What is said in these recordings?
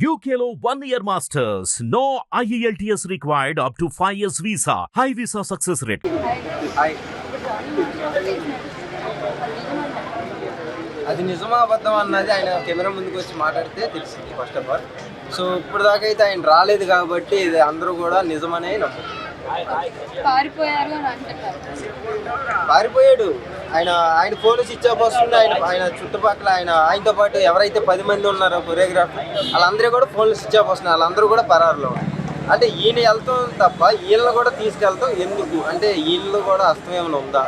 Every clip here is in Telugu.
యూకేలో one year masters no E IELTS required up to 5 years visa. High visa success rate. Hi అది నిజమా అబద్ధం అన్నది ఆయన కెమెరా ముందుకు వచ్చి మాట్లాడితే తెలిసింది ఫస్ట్ ఆఫ్ ఆల్ సో ఇప్పుడు దాకా అయితే ఆయన రాలేదు కాబట్టి ఇది అందరూ కూడా నిజమనే నమ్ముతారు పారిపోయారు అని అంటున్నారు. పారిపోయాడు. ఆయన ఆయన ఫోన్ స్విచ్ ఆఫ్ వస్తుంది ఆయన ఆయన చుట్టుపక్కల ఆయన ఆయనతో పాటు ఎవరైతే పది మంది ఉన్నారో కొరియోగ్రాఫర్ వాళ్ళందరూ కూడా ఫోన్లు స్విచ్ ఆఫ్ వాళ్ళందరూ కూడా పరారులో అంటే ఈయన వెళ్తాం తప్ప వీళ్ళని కూడా తీసుకెళ్తాం. ఎందుకు? అంటే వీళ్ళు కూడా అస్తం ఏమైనా ఉందా?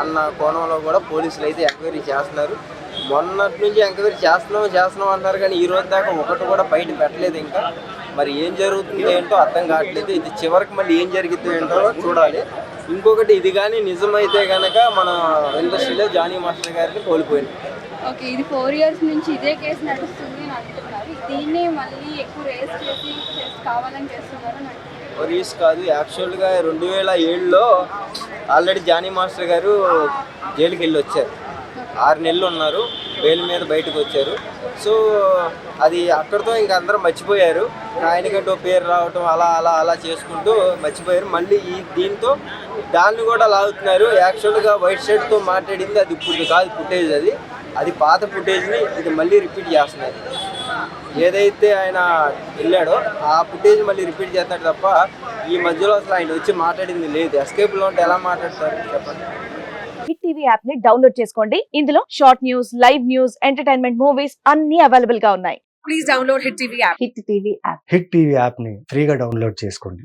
అన్న కోణంలో కూడా పోలీసులు అయితే ఎంక్వైరీ చేస్తున్నారు. మొన్నటి నుంచి ఎంక్వైరీ చేస్తున్నాం చేస్తున్నాం అంటున్నారు కానీ ఈ రోజు దాకా ఒకటి కూడా బయట పెట్టలేదు ఇంకా. మరి ఏం జరుగుతుంది ఏంటో అర్థం కావట్లేదు. ఇది చివరికి మళ్ళీ ఏం జరిగిద్దో ఏంటో చూడాలి. ఇంకొకటి ఇది కానీ నిజమైతే కనుక మన ఇండస్ట్రీలో జానీ మాస్టర్ గారిని కోల్పోయింది. ఓకే ఇది ఫోర్ ఇయర్స్ నుంచి ఇదే కేసు నడుస్తుంది అని అంటున్నారు. దీన్ని మళ్ళీ ఎక్కువ రేస్ చేసి కావాలని చేస్తున్నారు అని అంటున్నారు రీస్ కాదు యాక్చువల్గా రెండు వేల ఏడులో ఆల్రెడీ జానీ మాస్టర్ గారు జైలుకి వెళ్ళి వచ్చారు. ఆరు నెలలు ఉన్నారు బెయిల్ మీద బయటకు వచ్చారు. సో అది అక్కడితో ఇంక అందరూ మర్చిపోయారు. ఆయనకంటూ పేరు రావటం అలా అలా అలా చేసుకుంటూ మర్చిపోయారు. మళ్ళీ ఈ దీంతో దాన్ని కూడా లాగుతున్నారు. యాక్చువల్గా వైట్ షర్ట్తో మాట్లాడింది అది ఇప్పుడు కాదు ఫుటేజ్ అది. అది పాత ఫుటేజ్ని ఇది మళ్ళీ రిపీట్ చేస్తున్నారు. ఏదైతే ఆయన వెళ్ళాడో ఆ ఫుటేజ్ మళ్ళీ రిపీట్ చేస్తాడు తప్ప ఈ మధ్యలో అసలు ఆయన వచ్చి మాట్లాడింది లేదు. ఎస్కేప్లో ఉంటే ఎలా మాట్లాడతారు? చెప్పండి. హిట్ టీవీ యాప్ని డౌన్లోడ్ చేసుకోండి. ఇందులో short news live news entertainment movies అన్ని అవైలబుల్గా ఉన్నాయి. please download Hit TV app. Hit TV app. Hit TV యాప్ని ఫ్రీగా డౌన్లోడ్ చేసుకోండి.